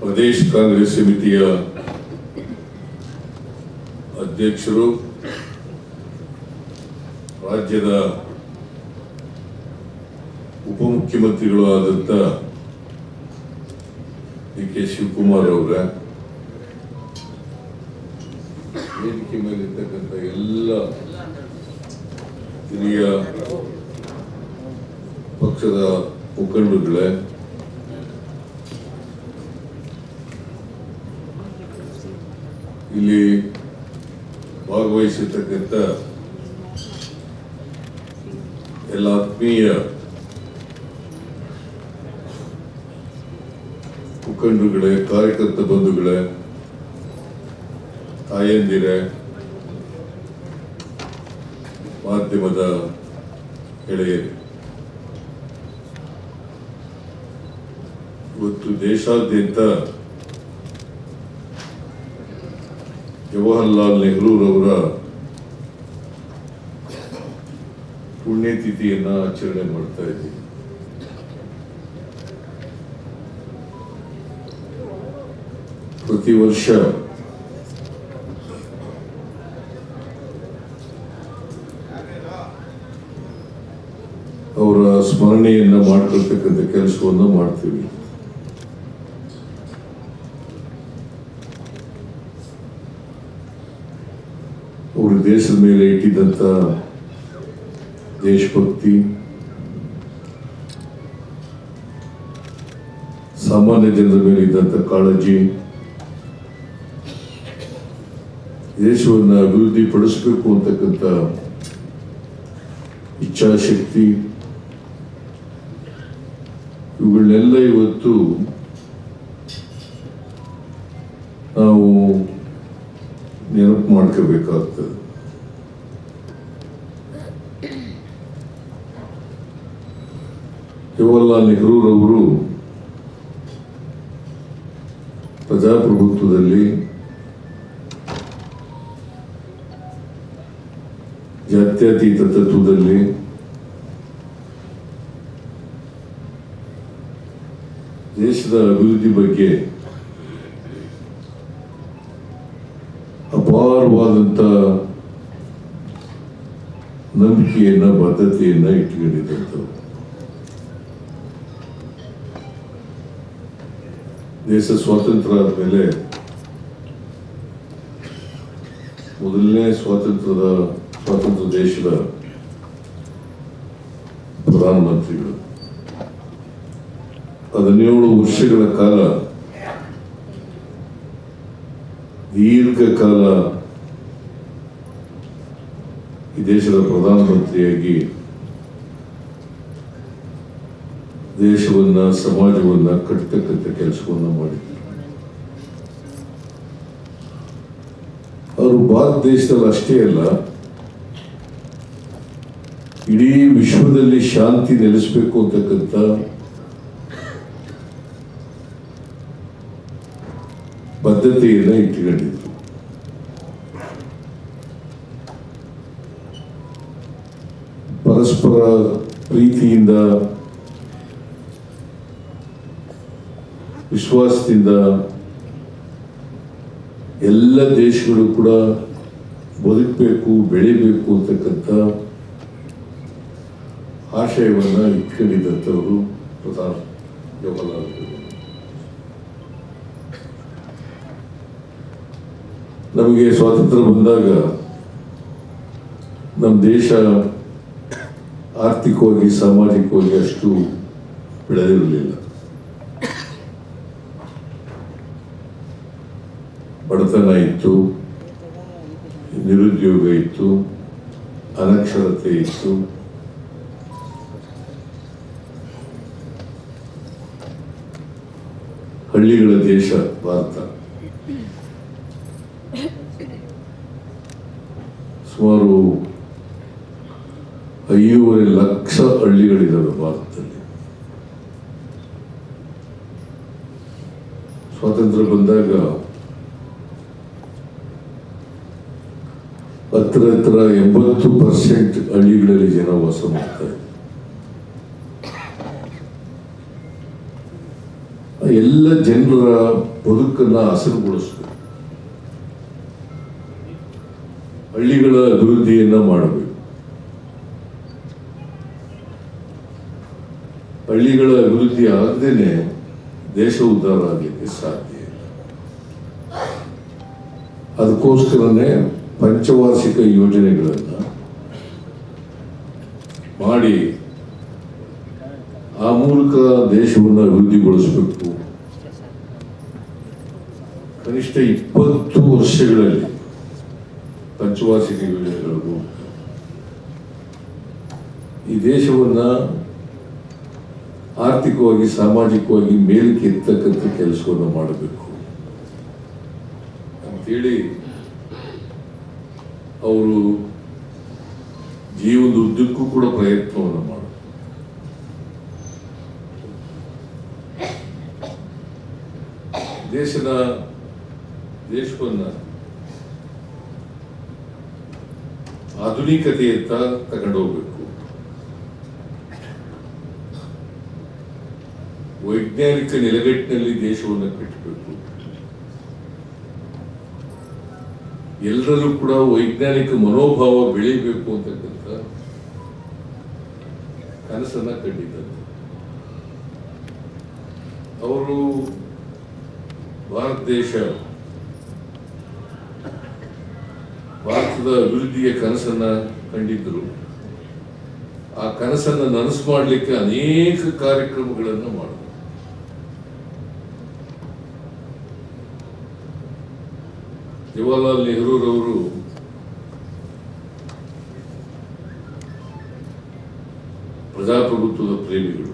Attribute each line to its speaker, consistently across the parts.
Speaker 1: ಪ್ರದೇಶ ಕಾಂಗ್ರೆಸ್ ಸಮಿತಿಯ ಅಧ್ಯಕ್ಷರು, ರಾಜ್ಯದ ಉಪಮುಖ್ಯಮಂತ್ರಿಗಳು ಆದಂಥ ಡಿ ಕೆ ಶಿವಕುಮಾರ್ ಅವರ, ವೇದಿಕೆ ಮೇಲಿರ್ತಕ್ಕಂಥ ಎಲ್ಲ ಹಿರಿಯ ಪಕ್ಷದ ಮುಖಂಡರುಗಳೇ ಇಲ್ಲಿ ಭಾಗವಹಿಸಿರ್ತಕ್ಕಂಥ ಎಲ್ಲ ಆತ್ಮೀಯ ಮುಖಂಡರುಗಳೇ ಕಾರ್ಯಕರ್ತ ಬಂಧುಗಳೇ ತಾಯಂದಿರೇ ಮಾಧ್ಯಮದ ಗೆಳೆಯರು. ಇವತ್ತು ದೇಶಾದ್ಯಂತ ಜವಾಹರ್ಲಾಲ್ ನೆಹರೂರವರ ಪುಣ್ಯತಿಥಿಯನ್ನ ಆಚರಣೆ ಮಾಡ್ತಾ ಇದ್ದೀವಿ ಪ್ರತಿ ವರ್ಷ ಅವರ ಸ್ಮರಣೆಯನ್ನ ಮಾಡ್ಕೊಳ್ತಕ್ಕಂಥ ಕೆಲಸವನ್ನು ಮಾಡ್ತೀವಿ ಅವರು ದೇಶದ ಮೇಲೆ ಇಟ್ಟಿದ್ದಂಥ ದೇಶಭಕ್ತಿ, ಸಾಮಾನ್ಯ ಜನರ ಮೇಲೆ ಇದ್ದಂತ ಕಾಳಜಿ, ದೇಶವನ್ನು ಅಭಿವೃದ್ಧಿ ಪಡಿಸಬೇಕು ಅಂತಕ್ಕಂಥ ಇಚ್ಛಾಶಕ್ತಿ ಇವುಗಳನ್ನೆಲ್ಲ ಇವತ್ತು ನಾವು ನೆನಪು ಮಾಡ್ಕೋಬೇಕಾಗ್ತದೆ. ಜವಾಹರ್ಲಾಲ್ ನೆಹರೂರವರು ಪ್ರಜಾಪ್ರಭುತ್ವದಲ್ಲಿ ಜಾತ್ಯತೀತ ತತ್ವದಲ್ಲಿ ದೇಶದ ಅಭಿವೃದ್ಧಿ ಬಗ್ಗೆ ಅಪಾರವಾದಂಥ ನಂಬಿಕೆಯನ್ನು ಬದ್ಧತೆಯನ್ನು ಇಟ್ಕೊಂಡಿದ್ದಂಥವ್ರು ದೇಶ ಸ್ವಾತಂತ್ರ್ಯ ಆದ್ಮೇಲೆ ಮೊದಲನೇ ಸ್ವಾತಂತ್ರ್ಯದ ಸ್ವಾತಂತ್ರ್ಯ ದೇಶದ ಪ್ರಧಾನಮಂತ್ರಿಗಳು. ಹದಿನೇಳು ವರ್ಷಗಳ ಕಾಲ, ದೀರ್ಘಕಾಲ ಈ ದೇಶದ ಪ್ರಧಾನಮಂತ್ರಿಯಾಗಿ ದೇಶವನ್ನ, ಸಮಾಜವನ್ನ ಕಟ್ಟತಕ್ಕಂಥ ಕೆಲಸವನ್ನ ಮಾಡಿದ್ರು ಅವರು ಭಾರತ ದೇಶದಲ್ಲಿ ಅಷ್ಟೇ ಅಲ್ಲ, ಇಡೀ ವಿಶ್ವದಲ್ಲಿ ಶಾಂತಿ ನೆಲೆಸಬೇಕು ಅಂತಕ್ಕಂಥ ಬದ್ಧತೆಯನ್ನ ಇಟ್ಟುಕೊಂಡಿದ್ರು. ಪರಸ್ಪರ ಪ್ರೀತಿಯಿಂದ ವಿಶ್ವಾಸದಿಂದ ಎಲ್ಲ ದೇಶಗಳು ಕೂಡ ಬದುಕಬೇಕು, ಬೆಳಿಬೇಕು ಅಂತಕ್ಕಂಥ ಆಶಯವನ್ನು ಇಟ್ಕೊಂಡಿದ್ದಂಥವರು ಪ್ರಧಾನ ಜವಾಹರ್ಲಾಲ್ ನಮಗೆ ಸ್ವಾತಂತ್ರ್ಯ ಬಂದಾಗ ನಮ್ಮ ದೇಶ ಆರ್ಥಿಕವಾಗಿ, ಸಾಮಾಜಿಕವಾಗಿ ಅಷ್ಟು ಬೆಳೆದಿರಲಿಲ್ಲ. ಬಡತನ ಇತ್ತು ನಿರುದ್ಯೋಗ ಇತ್ತು ಅನಕ್ಷರತೆ ಇತ್ತು ಹಳ್ಳಿಗಳ ದೇಶ ಭಾರತ. ಸುಮಾರು ಐದೂವರೆ ಲಕ್ಷ ಹಳ್ಳಿಗಳಿದ್ದಾವೆ ಭಾರತದಲ್ಲಿ. ಸ್ವಾತಂತ್ರ್ಯ ಬಂದಾಗ ಹತ್ರ ಹತ್ರ ಎಂಬತ್ತು ಪರ್ಸೆಂಟ್ ಹಳ್ಳಿಗಳಲ್ಲಿ ಜನ ವಾಸ ಮಾಡ್ತಾರೆ. ಎಲ್ಲ ಜನರ ಬದುಕನ್ನ ಹಸಿರುಗೊಳಿಸಬೇಕು. ಹಳ್ಳಿಗಳ ಅಭಿವೃದ್ಧಿಯನ್ನ ಮಾಡಬೇಕು. ಹಳ್ಳಿಗಳ ಅಭಿವೃದ್ಧಿ ಆಗದೇನೆ ದೇಶ ಉದ್ಧಾರ ಆಗಲಿಕ್ಕೆ ಸಾಧ್ಯ ಅದಕ್ಕೋಸ್ಕರನೇ ಪಂಚವಾರ್ಷಿಕ ಯೋಜನೆಗಳನ್ನು ಮಾಡಿ ಆ ಮೂಲಕ ದೇಶವನ್ನು ಅಭಿವೃದ್ಧಿಗೊಳಿಸಬೇಕು. ಕನಿಷ್ಠ ಇಪ್ಪತ್ತು ವರ್ಷಗಳಲ್ಲಿ ಪಂಚವಾರ್ಷಿಕ ಯೋಜನೆಗಳು ಈ ದೇಶವನ್ನು ಆರ್ಥಿಕವಾಗಿ, ಸಾಮಾಜಿಕವಾಗಿ ಮೇಲಕ್ಕೆ ಎತ್ತಕ್ಕಂಥ ಕೆಲಸವನ್ನು ಮಾಡಬೇಕು. ಅಂತೇಳಿ ಅವರು ಜೀವನದ ಉದ್ದಕ್ಕೂ ಕೂಡ ಪ್ರಯತ್ನವನ್ನು ಮಾಡ ದೇಶದ ದೇಶವನ್ನ ಆಧುನಿಕತೆಯತ್ತ ತಗೊಂಡೋಗ್ಬೇಕು. ವೈಜ್ಞಾನಿಕ ನೆಲೆಗಟ್ಟಿನಲ್ಲಿ ದೇಶವನ್ನು ಕಟ್ಟಬೇಕು. ಎಲ್ಲರಲ್ಲೂ ಕೂಡ ವೈಜ್ಞಾನಿಕ ಮನೋಭಾವ ಬೆಳೀಬೇಕು ಅಂತಕ್ಕಂಥ ಕನಸನ್ನ ಕಂಡಿದ್ದಾರೆ. ಅವರು ಭಾರತ ದೇಶ, ಭಾರತದ ಅಭಿವೃದ್ಧಿಯ ಕನಸನ್ನ ಕಂಡಿದ್ದರು. ಆ ಕನಸನ್ನ ನನಸು ಮಾಡಲಿಕ್ಕೆ ಅನೇಕ ಕಾರ್ಯಕ್ರಮಗಳನ್ನು ಮಾಡಿದ್ರು. ಜವಾಹರ್ಲಾಲ್ ನೆಹರೂರವರು ಪ್ರಜಾಪ್ರಭುತ್ವದ ಪ್ರೇಮಿಗಳು.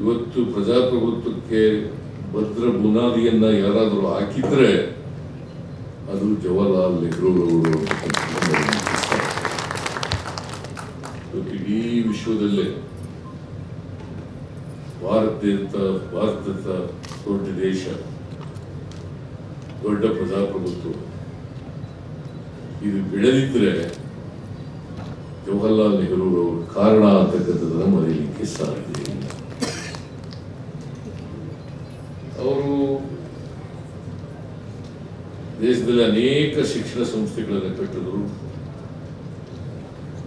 Speaker 1: ಇವತ್ತು ಪ್ರಜಾಪ್ರಭುತ್ವಕ್ಕೆ ಭದ್ರ ಬುನಾದಿಯನ್ನ ಯಾರಾದರೂ ಹಾಕಿದ್ರೆ ಅದು ಜವಾಹರ್ಲಾಲ್ ನೆಹರೂರವರು ಇಡೀ ವಿಶ್ವದಲ್ಲೇ ಭಾರತ ಭಾರತದ ದೊಡ್ಡ ದೇಶ. ದೊಡ್ಡ ಪ್ರಜಾಪ್ರಭುತ್ವ. ಇದು ಬೆಳೆದಿದ್ರೆ ಜವಾಹರ್ಲಾಲ್ ನೆಹರು ಕಾರಣ ಅಂತಕ್ಕಂಥದ್ದನ್ನು ಮರೆಯಲಿಕ್ಕೆ ಸಾಧ್ಯ ಅವರು ದೇಶದಲ್ಲಿ ಅನೇಕ ಶಿಕ್ಷಣ ಸಂಸ್ಥೆಗಳನ್ನು ಕಟ್ಟಿದ್ರು.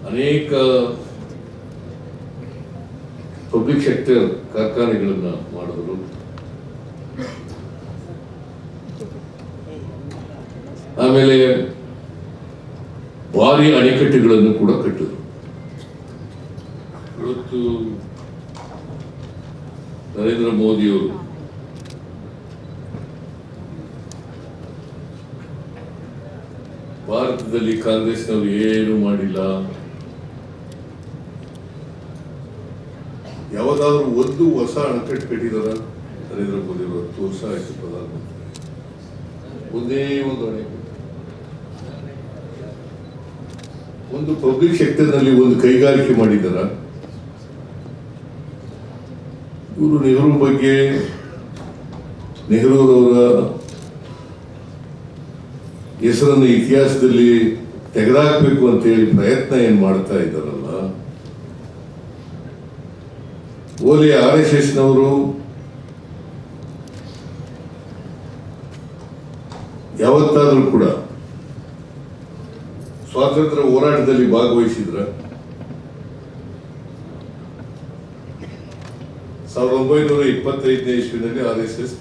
Speaker 1: ಅನೇಕ ಪಬ್ಲಿಕ್ ಸೆಕ್ಟರ್ ಕಾರ್ಖಾನೆಗಳನ್ನ ಮಾಡಿದ್ರು. ಆಮೇಲೆ ಭಾರಿ ಅಣೆಕಟ್ಟುಗಳನ್ನು ಕೂಡ ಕಟ್ಟಿದ್ರು. ಇವತ್ತು ನರೇಂದ್ರ ಮೋದಿಯವರು ಭಾರತದಲ್ಲಿ ಕಾಂಗ್ರೆಸ್ನವರು ಏನು ಮಾಡಿಲ್ಲ? ಯಾವ್ದಾದ್ರು ಒಂದು ಹೊಸ ಅಣೆಕಟ್ಟು ಕಟ್ಟಿದಾರ? ನರೇಂದ್ರ ಮೋದಿ ಅವರು ಹತ್ತು ವರ್ಷ ಆಯ್ತು ಪ್ರಧಾನಮಂತ್ರಿ. ಒಂದೇ ಒಂದು ಅಣೆಕಟ್ಟು. ಒಂದು ಪಬ್ಲಿಕ್ ಸೆಕ್ಟರ್ನಲ್ಲಿ ಒಂದು ಕೈಗಾರಿಕೆ ಮಾಡಿದಾರ. ಇವರು ನೆಹರು ಬಗ್ಗೆ ನೆಹರೂರವರ ಹೆಸರನ್ನು ಇತಿಹಾಸದಲ್ಲಿ ತೆಗೆದಾಕಬೇಕು ಅಂತ ಹೇಳಿ ಪ್ರಯತ್ನ ಏನ್ ಮಾಡ್ತಾ ಇದ್ದಾರಲ್ಲ, ಓಲಿ ಆರ್ ಎಸ್ ಎಸ್ ನವರು ಯಾವತ್ತಾದ್ರೂ ಕೂಡ ಸ್ವಾತಂತ್ರ್ಯ ಹೋರಾಟದಲ್ಲಿ ಭಾಗವಹಿಸಿದ್ರ? ಸಾವಿರದ ಒಂಬೈನೂರ ಇಪ್ಪತ್ತೈದನೇ ಇಸ್ವಿನಲ್ಲಿ ಆರ್ ಎಸ್ ಎಸ್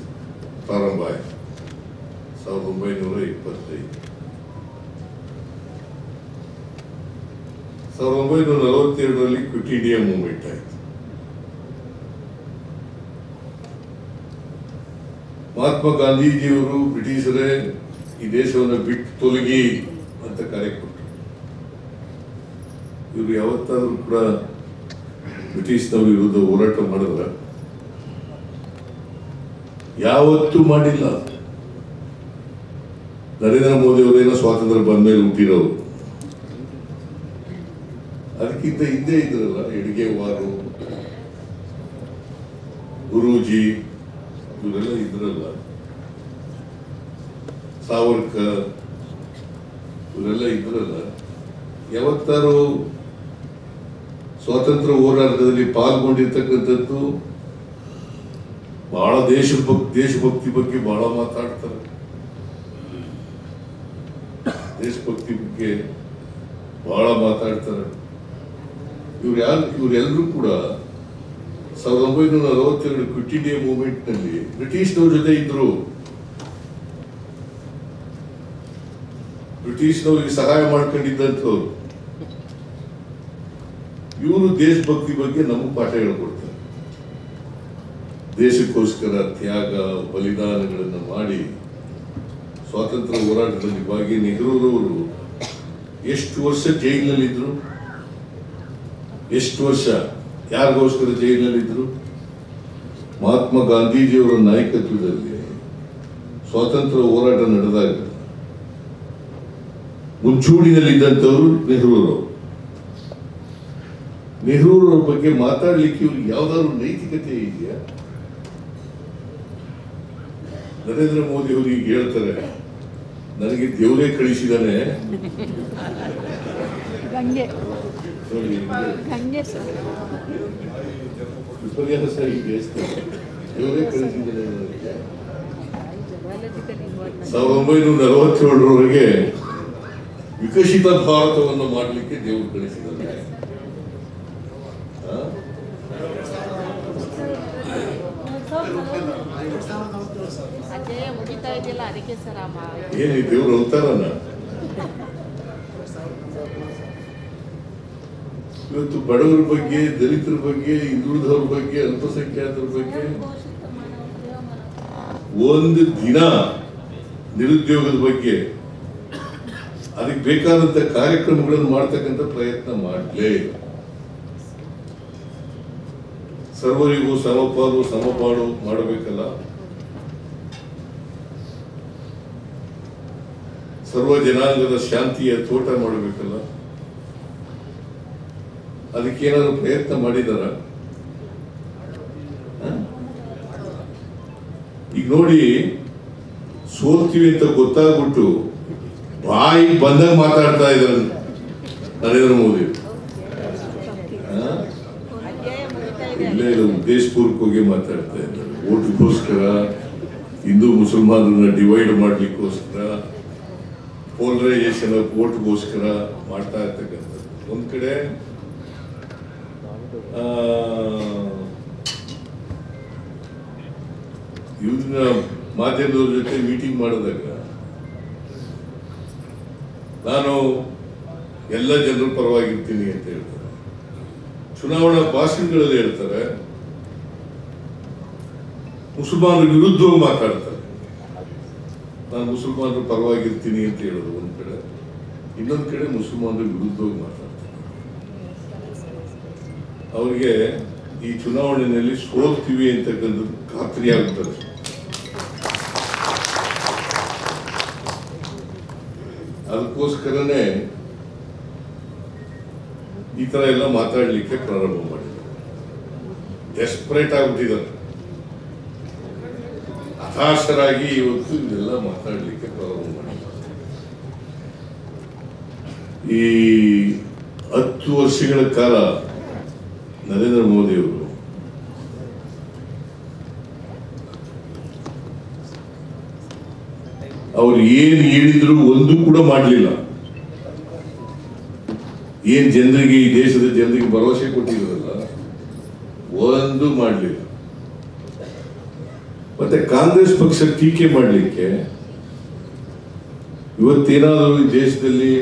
Speaker 1: ಪ್ರಾರಂಭ ಆಯಿತು. ಸಾವಿರದ ಒಂಬೈನೂರ ಇಪ್ಪತ್ತೈದು. ಸಾವಿರದ ಒಂಬೈನೂರ ನಲವತ್ತೆರಡರಲ್ಲಿ ಕ್ವಿಟ್ ಇಂಡಿಯಾ ಮೂವ್ಮೆಂಟ್ ಆಯಿತು. ಮಹಾತ್ಮ ಗಾಂಧೀಜಿಯವರು ಬ್ರಿಟಿಷರೇ ಈ ದೇಶವನ್ನು ಬಿಟ್ಟು ತೊಲಗಿ ಅಂತ ಕರೆ ಕೊಟ್ಟರು ಇವರು ಯಾವತ್ತಾದ್ರೂ ಕೂಡ ಬ್ರಿಟಿಷ್ನವ್ರ ವಿರುದ್ಧ ಹೋರಾಟ ಮಾಡಿದ್ರ ಯಾವತ್ತೂ ಮಾಡಿಲ್ಲ. ನರೇಂದ್ರ ಮೋದಿ ಅವರೇನೋ ಸ್ವಾತಂತ್ರ್ಯ ಬಂದ ಮೇಲೆ ಹುಟ್ಟಿರೋರು. ಅದಕ್ಕಿಂತ ಹಿಂದೆ ಇದ್ರಲ್ಲ ಎಡಗೆವಾರು ಗುರೂಜಿ, ಇವರೆಲ್ಲ ಇದ್ರಲ್ಲ. ಸಾವರ್ಕರ್ ಇವರೆಲ್ಲ ಇದ್ರಲ್ಲ, ಯಾವತ್ತಾರು ಸ್ವಾತಂತ್ರ್ಯ ಹೋರಾಟದಲ್ಲಿ ಪಾಲ್ಗೊಂಡಿರ್ತಕ್ಕಂಥದ್ದು ಬಹಳ ದೇಶಭಕ್ತಿ ದೇಶಭಕ್ತಿ ಬಗ್ಗೆ ಬಹಳ ಮಾತಾಡ್ತಾರೆ. ದೇಶಭಕ್ತಿ ಬಗ್ಗೆ ಬಹಳ ಮಾತಾಡ್ತಾರೆ. ಇವ್ರು ಯಾರು ಇವರೆಲ್ಲರೂ ಕೂಡ ಸಾವಿರದ ಒಂಬೈನೂರ ಅರವತ್ತೆರಡು ಕ್ವಿಟ್ ಇಂಡಿಯಾ ಮೂವ್ಮೆಂಟ್ನಲ್ಲಿ ಬ್ರಿಟಿಷ್ನವ್ರ ಜೊತೆ ಇದ್ರು. ಬ್ರಿಟಿಷ್ನವ್ರಿಗೆ ಸಹಾಯ ಮಾಡ್ಕೊಂಡಿದ್ದಂಥವ್ರು. ಇವರು ದೇಶಭಕ್ತಿ ಬಗ್ಗೆ ನಮಗೆ ಪಾಠ ಹೇಳ್ಕೊಡ್ತಾರೆ. ದೇಶಕ್ಕೋಸ್ಕರ ತ್ಯಾಗ, ಬಲಿದಾನಗಳನ್ನು ಮಾಡಿ ಸ್ವಾತಂತ್ರ್ಯ ಹೋರಾಟದಲ್ಲಿ ಭಾಗಿ ನೆಹರೂರವರು ಎಷ್ಟು ವರ್ಷ ಜೈಲಿನಲ್ಲಿದ್ದರು ಎಷ್ಟು ವರ್ಷ ಯಾರಿಗೋಸ್ಕರ ಜೈಲಿನಲ್ಲಿದ್ದರು ಮಹಾತ್ಮ ಗಾಂಧೀಜಿಯವರ ನಾಯಕತ್ವದಲ್ಲಿ ಸ್ವಾತಂತ್ರ್ಯ ಹೋರಾಟ ನಡೆದಾಗ ಮುಂಚೂಣಿನಲ್ಲಿದ್ದಂಥವ್ರು ನೆಹರೂರವರು. ನೆಹರೂರ ಬಗ್ಗೆ ಮಾತಾಡಲಿಕ್ಕೆ ಇವ್ರಿಗೆ ಯಾವ್ದಾದ್ರು ನೈತಿಕತೆ ಇದೆಯಾ? ನರೇಂದ್ರ ಮೋದಿ ಅವರು ಈಗ ಹೇಳ್ತಾರೆ ನನಗೆ ದೇವರೇ ಕಳಿಸಿದಾನೆ. ವಿಪರ್ಯಾಸ ದೇವರೇ ಸಾವಿರದ ಒಂಬೈನೂರ ನಲವತ್ತೇಳರವರೆಗೆ ವಿಕಸಿತ ಭಾರತವನ್ನು ಮಾಡಲಿಕ್ಕೆ ದೇವರು ಕಳಿಸಿದ್ದಾರೆ. ಏನ್ ದೇವ್ರ ಅವತಾರನ ಇವತ್ತು ಬಡವರ ಬಗ್ಗೆ ದಲಿತರ ಬಗ್ಗೆ ಹಿಂದುಳಿದವ್ರ ಬಗ್ಗೆ ಅಲ್ಪಸಂಖ್ಯಾತರ ಬಗ್ಗೆ ಒಂದು ದಿನ ನಿರುದ್ಯೋಗದ ಬಗ್ಗೆ ಅದಕ್ಕೆ ಬೇಕಾದಂಥ ಕಾರ್ಯಕ್ರಮಗಳನ್ನು ಮಾಡ್ತಕ್ಕಂಥ ಪ್ರಯತ್ನ ಮಾಡಲೇ ಸರ್ವರಿಗೂ ಸಮಪಾಲು ಸಮಪಾಡು ಮಾಡಬೇಕಲ್ಲ? ಸರ್ವ ಜನಾಂಗದ ಶಾಂತಿಯ ತೋಟ ಮಾಡಬೇಕಲ್ಲ? ಅದಕ್ಕೆ ಏನಾದ್ರು ಪ್ರಯತ್ನ ಮಾಡಿದಾರ? ಈಗ ನೋಡಿ, ಸೋಲ್ತೀವಿ ಅಂತ ಗೊತ್ತಾಗ್ಬಿಟ್ಟು ಬಾಯಿ ಬಂದಾಗ ಮಾತಾಡ್ತಾ ಇದ್ದಾರೆ ನರೇಂದ್ರ ಮೋದಿ.
Speaker 2: ಇದೆ
Speaker 1: ಇಲ್ಲೇ ಇಲ್ಲ ಹೋಗಿ ಮಾತಾಡ್ತಾ ಇದ್ದಾರೆ. ಓಟ್ಗೋಸ್ಕರ ಹಿಂದೂ ಮುಸಲ್ಮಾನರನ್ನ ಡಿವೈಡ್ ಮಾಡ್ಲಿಕ್ಕೋಸ್ಕರ ಪೋಲರೈಸೇಷನ್ ಓಟ್ಗೋಸ್ಕರ ಮಾಡ್ತಾ ಇರ್ತಕ್ಕಂಥದ್ದು. ಒಂದ್ ಕಡೆ ಇವ್ರನ್ನ ಮಾಧ್ಯಮದವ್ರ ಜೊತೆ ಮೀಟಿಂಗ್ ಮಾಡಿದಾಗ ನಾನು ಎಲ್ಲ ಜನರ ಪರವಾಗಿರ್ತೀನಿ ಅಂತ ಹೇಳ್ತಾರೆ. ಚುನಾವಣಾ ಭಾಷಣಗಳಲ್ಲಿ ಹೇಳ್ತಾರೆ, ಮುಸಲ್ಮಾನರ ವಿರುದ್ಧವಾಗಿ ಮಾತಾಡ್ತಾರೆ. ನಾನು ಮುಸಲ್ಮಾನರ ಪರವಾಗಿರ್ತೀನಿ ಅಂತ ಹೇಳೋದು ಒಂದ್ ಕಡೆ, ಇನ್ನೊಂದು ಕಡೆ ಮುಸಲ್ಮಾನರ ವಿರುದ್ಧವಾಗಿ ಮಾತಾಡ್ತಾರೆ. ಅವರಿಗೆ ಈ ಚುನಾವಣೆಯಲ್ಲಿ ಸೋಲ್ತೀವಿ ಅಂತಕ್ಕಂಥದ್ದು ಖಾತ್ರಿ ಆಗುತ್ತದೆ ಅದಕ್ಕೋಸ್ಕರನೇ ಈ ಥರ ಎಲ್ಲ ಮಾತಾಡ್ಲಿಕ್ಕೆ ಪ್ರಾರಂಭ ಮಾಡಿದ್ರು. ಡೆಸ್ಪರೇಟ್ ಆಗ್ಬಿಟ್ಟಿದ್ದಾರೆ. ಹತಾಶರಾಗಿ ಇವತ್ತು ಇದೆಲ್ಲ ಮಾತಾಡ್ಲಿಕ್ಕೆ ಪ್ರಾರಂಭ ಮಾಡಿದ್ದಾರೆ ಈ ಹತ್ತು ವರ್ಷಗಳ ಕಾಲ ನರೇಂದ್ರ ಮೋದಿ ಅವರು ಏನ್ ಹೇಳಿದ್ರು ಒಂದು ಕೂಡ ಮಾಡಲಿಲ್ಲ. ಏನ್ ಜನರಿಗೆ ಈ ದೇಶದ ಜನರಿಗೆ ಭರವಸೆ ಕೊಟ್ಟಿದ್ರಲ್ಲ ಒಂದು ಮಾಡಲಿಲ್ಲ. ಮತ್ತೆ ಕಾಂಗ್ರೆಸ್ ಪಕ್ಷ ಟೀಕೆ ಮಾಡಲಿಕ್ಕೆ ಇವತ್ತೇನಾದರೂ ಈ ದೇಶದಲ್ಲಿ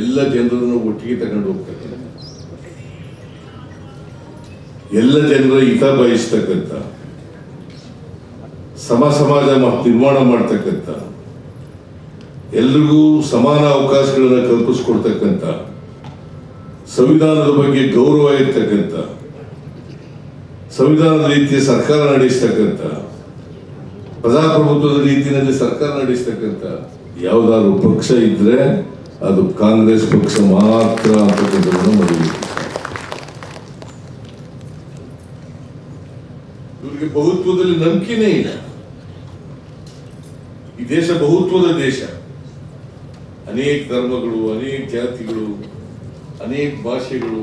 Speaker 1: ಎಲ್ಲ ಜನರನ್ನು ಒಟ್ಟಿಗೆ ತಗೊಂಡು ಹೋಗ್ತಾರೆ. ಎಲ್ಲ ಜನರ ಹಿತ ಬಯಸ್ತಕ್ಕಂಥ, ಸಮ ಸಮಾಜ ನಿರ್ಮಾಣ ಮಾಡ್ತಕ್ಕಂಥ ಎಲ್ರಿಗೂ ಸಮಾನ ಅವಕಾಶಗಳನ್ನ ಕಲ್ಪಿಸ್ಕೊಡ್ತಕ್ಕಂಥ, ಸಂವಿಧಾನದ ಬಗ್ಗೆ ಗೌರವ ಇರ್ತಕ್ಕಂಥ, ಸಂವಿಧಾನದ ರೀತಿಯ ಸರ್ಕಾರ ನಡೆಸ್ತಕ್ಕಂಥ, ಪ್ರಜಾಪ್ರಭುತ್ವದ ರೀತಿಯಲ್ಲಿ ಸರ್ಕಾರ ನಡೆಸ್ತಕ್ಕಂಥ ಯಾವುದಾದ್ರು ಪಕ್ಷ ಇದ್ರೆ ಅದು ಕಾಂಗ್ರೆಸ್ ಪಕ್ಷ ಮಾತ್ರ ಅಂತಕ್ಕಂಥದ್ದನ್ನು ಮರಿಬೇಕು ಇವರಿಗೆ ಬಹುತ್ವದಲ್ಲಿ ನಂಬಿಕೆನೇ ಇಲ್ಲ. ಈ ದೇಶ ಬಹುತ್ವದ ದೇಶ. ಅನೇಕ ಧರ್ಮಗಳು ಅನೇಕ ಜಾತಿಗಳು ಅನೇಕ ಭಾಷೆಗಳು